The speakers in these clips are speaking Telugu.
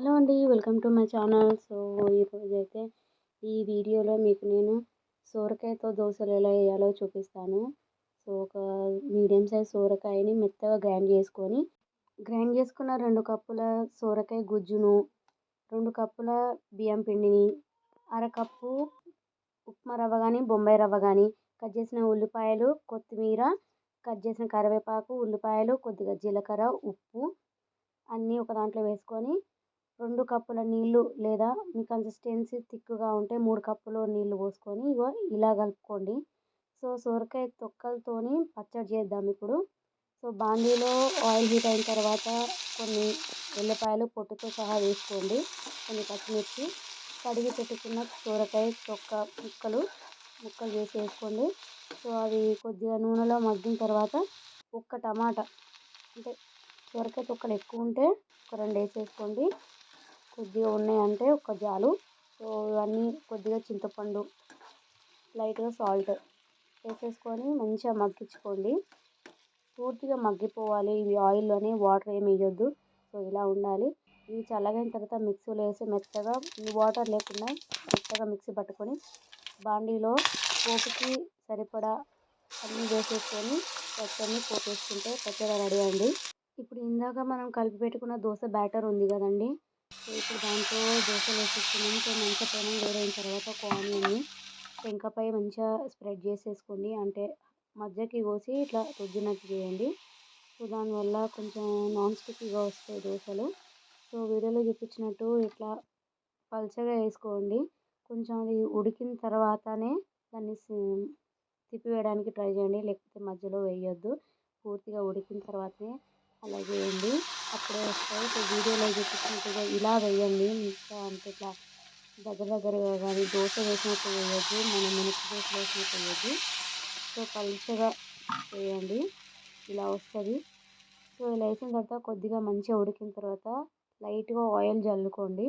హలో అండి welcome to my channel. So ఈరోజు అయితే ఈ వీడియోలో మీకు నేను సోరకాయతో దోశలు ఎలా వేయాలో చూపిస్తాను. సో ఒక మీడియం సైజ్ సోరకాయని మెత్తగా గ్రైండ్ చేసుకొని గ్రైండ్ చేసుకున్న రెండు కప్పుల సోరకాయ గుజ్జును రెండు కప్పుల బియ్యం పిండిని అరకప్పు ఉప్మా రవ్వ కానీ బొంబాయి రవ్వ కానీ కట్ చేసిన ఉల్లిపాయలు కొత్తిమీర కట్ చేసిన కరివేపాకు ఉల్లిపాయలు కొద్దిగా జీలకర్ర ఉప్పు అన్నీ ఒక దాంట్లో వేసుకొని రెండు కప్పుల నీళ్ళు లేదా మీ కన్సిస్టెన్సీ థిక్గా ఉంటే మూడు కప్పులు నీళ్ళు పోసుకొని ఇగో ఇలా కలుపుకోండి. సో సొరకాయ తొక్కలతోని పచ్చడి చేద్దాం ఇప్పుడు. సో బాండీలో ఆయిల్ హీట్ అయిన తర్వాత కొన్ని ఉల్లిపాయలు పొట్టుతో సహా వేసుకోండి. కొన్ని పచ్చిమిర్చి కడిగి పెట్టుకున్న సొరకాయ తొక్క ముక్కలు ముక్కలు వేసి వేసుకోండి. సో అవి కొద్దిగా నూనెలో మగ్గిన తర్వాత ఒక్క టమాటా అంటే సొరకాయ తొక్కలు ఎక్కువ ఉంటే ఒక రెండు వేసేసుకోండి కొద్దిగా ఉన్నాయంటే ఒక జాలు. సో ఇవన్నీ కొద్దిగా చింతపండు లైట్గా సాల్ట్ వేసేసుకొని మంచిగా మగ్గించుకోండి. పూర్తిగా మగ్గిపోవాలి. ఇవి ఆయిల్లోనే వాటర్ ఏమి వేయొద్దు. సో ఇలా ఉండాలి. ఇవి చల్లగైన తర్వాత మిక్సీలో వేసి మెత్తగా వాటర్ లేకుండా మెత్తగా మిక్సీ పట్టుకొని బాండీలో పోపుకి సరిపడా అన్నీ వేసేసుకొని పచ్చడిని పోపేసుకుంటే పచ్చడి రెడీ అండి. ఇప్పుడు ఇందాక మనం కలిపి పెట్టుకున్న దోశ బ్యాటర్ ఉంది కదండి. సో ఇప్పుడు దాంట్లో దోశలు వేసేసుకున్నాము సో మంచిగా పెనం వేడైన తర్వాత ఒక ఆనియన్ని పెంకపై మంచిగా స్ప్రెడ్ చేసేసుకోండి. అంటే మధ్యకి కోసి ఇట్లా రుద్దినట్టు చేయండి. సో దానివల్ల కొంచెం నాన్ స్టిక్గా వస్తాయి దోశలు సో వీడియోలో చూపించినట్టు ఇట్లా పల్చగా వేసుకోండి. కొంచెం అది ఉడికిన తర్వాతనే దాన్ని తిప్పివేయడానికి ట్రై చేయండి. లేకపోతే మధ్యలో వేయొద్దు. పూర్తిగా ఉడికిన తర్వాతనే అలా వేయండి అప్పుడే వస్తాయి వీడియోలో చూపించినట్టుగా ఇలా వేయండి. ఇంకా అంటే ఇట్లా దగ్గర దగ్గరగా కానీ దోశ వేసినట్టు వేయద్దు మనం మినప దోశ వేసినట్టు వేయద్దు సో పలుచగా వేయండి. ఇలా వస్తుంది. సో ఇలా వేసిన తర్వాత కొద్దిగా మంచిగా ఉడికిన తర్వాత లైట్గా ఆయిల్ చల్లుకోండి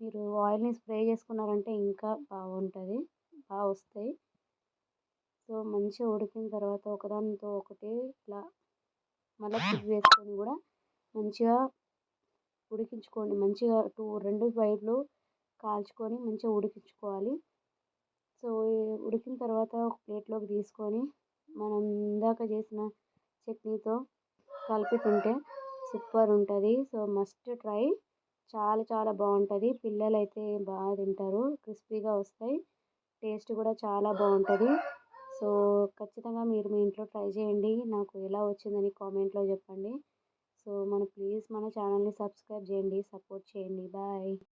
మీరు ఆయిల్ని స్ప్రే చేసుకున్నారంటే ఇంకా బాగుంటుంది. బాగా వస్తాయి. సో మంచిగా ఉడికిన తర్వాత ఒకదానితో ఒకటి ఇట్లా మళ్ళీ ఫుడ్ వేసుకొని కూడా మంచిగా ఉడికించుకోండి. మంచిగా టూ రెండు వైర్లు కాల్చుకొని మంచిగా ఉడికించుకోవాలి. సో ఉడికిన తర్వాత ఒక ప్లేట్లోకి తీసుకొని మనం ఇందాక చేసిన చట్నీతో కలిపి తింటే సూపర్ ఉంటుంది. So must try. చాలా చాలా బాగుంటుంది. పిల్లలు అయితే బాగా తింటారు. క్రిస్పీగా వస్తాయి. టేస్ట్ కూడా చాలా బాగుంటుంది. సో ఖచ్చితంగా మీరు మీ ఇంట్లో ట్రై చేయండి. నాకు ఎలా వచ్చిందని కామెంట్లో చెప్పండి. సో మన ప్లీజ్ మన ఛానల్ని సబ్స్క్రైబ్ చేయండి సపోర్ట్ చేయండి. బాయ్.